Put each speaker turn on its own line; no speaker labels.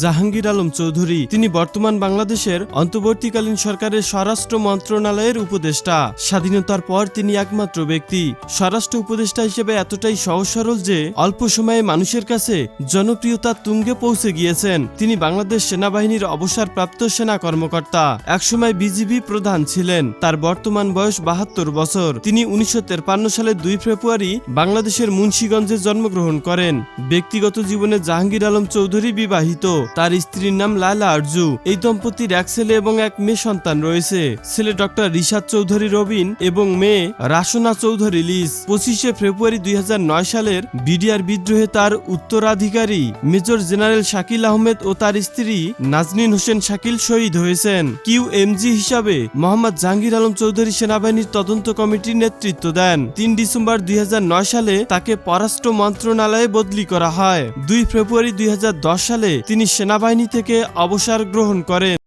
জাহাঙ্গীর আলম চৌধুরী। তিনি বর্তমান বাংলাদেশের অন্তর্বর্তীকালীন সরকারের স্বরাষ্ট্র মন্ত্রণালয়ের উপদেষ্টা। স্বাধীনতার পর তিনি একমাত্র ব্যক্তি। স্বরাষ্ট্র উপদেষ্টা হিসেবে এতটাই সহজ সরল যে, অল্প সময়ে মানুষের কাছে জনপ্রিয়তার তুঙ্গে পৌঁছে গিয়েছেন। তিনি বাংলাদেশ সেনাবাহিনীর অবসরপ্রাপ্ত সেনা কর্মকর্তা। একসময় বিজিবি প্রধান ছিলেন। তার বর্তমান বয়স বাহাত্তর বছর। তিনি উনিশশো সালের দুই ফেব্রুয়ারি বাংলাদেশের মুন্সীগঞ্জে জন্মগ্রহণ করেন। ব্যক্তিগত জীবনে জাহাঙ্গীর আলম চৌধুরী বিবাহিত। তার স্ত্রীর নাম লায়লা আরজু। এই দম্পতির এক ছেলে এবং এক মেয়ে সন্তান রয়েছে। ছেলে ডক্টর রিশাদ চৌধুরী রবিন এবং মেয়ে রাসনা চৌধুরী লিজ। পঁচিশে ফেব্রুয়ারি দুই সালের বিডিআর বিদ্রোহে তার উত্তরাধিকারী মেজর জেনারেল শাকিল আহমেদ ও তার স্ত্রী নাজনীন হোসেন শাকিল শহীদ হয়েছেন। কিউ এমজি হিসাবে মোহাম্মদ জাহাঙ্গীর আলম চৌধুরী সেনাবাহিনীর তদন্ত কমিটির নেতৃত্ব দেন। তিন ডিসেম্বর দুই হাজার নয় সালে তাকে পররাষ্ট্র মন্ত্রণালয়ে বদলি করা হয়। দুই ফেব্রুয়ারি দুই হাজার দশ সালে তিনি সেনাবাহিনী থেকে অবসর গ্রহণ করেন।